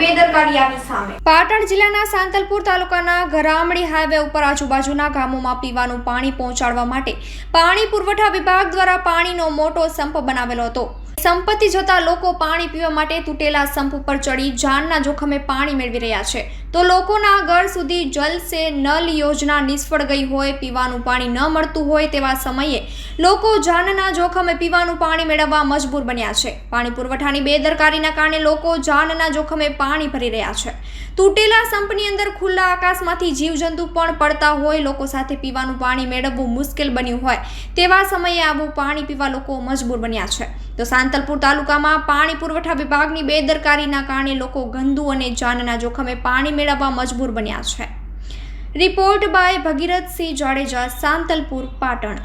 બેદરકારી આવી સામે. પાટણ જિલ્લાના સાંતલપુર તાલુકાના ગરામડી હાઈવે ઉપર આજુબાજુના ગામોમાં પીવાનું પાણી પહોંચાડવા માટે પાણી પુરવઠા વિભાગ દ્વારા પાણીનો મોટો સંપ બનાવેલો હતો. સંપત્તિ જતા લોકો પાણી પીવા માટે તૂટેલા સંપ ઉપર ચડી જાનના જોખમે પાણી મેળવી રહ્યા છે. તો લોકોના ઘર સુધી જલ સે નલ યોજના નિષ્ફળ ગઈ હોય, પીવાનું પાણી ન મળતું હોય તેવા સમયે લોકો જાનના જોખમે પીવાનું પાણી મેળવવા મજબૂર બન્યા છે. પાણી પુરવઠાની બેદરકારીના કારણે લોકો જાનના જોખમે પાણી ભરી રહ્યા છે. તૂટેલા સંપની અંદર ખુલ્લા આકાશમાંથી જીવજંતુ પણ પડતા હોય, લોકો સાથે પીવાનું પાણી મેળવવું મુશ્કેલ બન્યું હોય તેવા સમયે આવું પાણી પીવા લોકો મજબૂર બન્યા છે. તો સાંતલપુર તાલુકામાં પાણી પુરવઠા વિભાગની બેદરકારીના કારણે લોકો ગંદુ અને જાનના જોખમે પાણી મેળવવા મજબૂર બન્યા છે. Report by Bhagirathsinh Jadeja Santalpur Patan.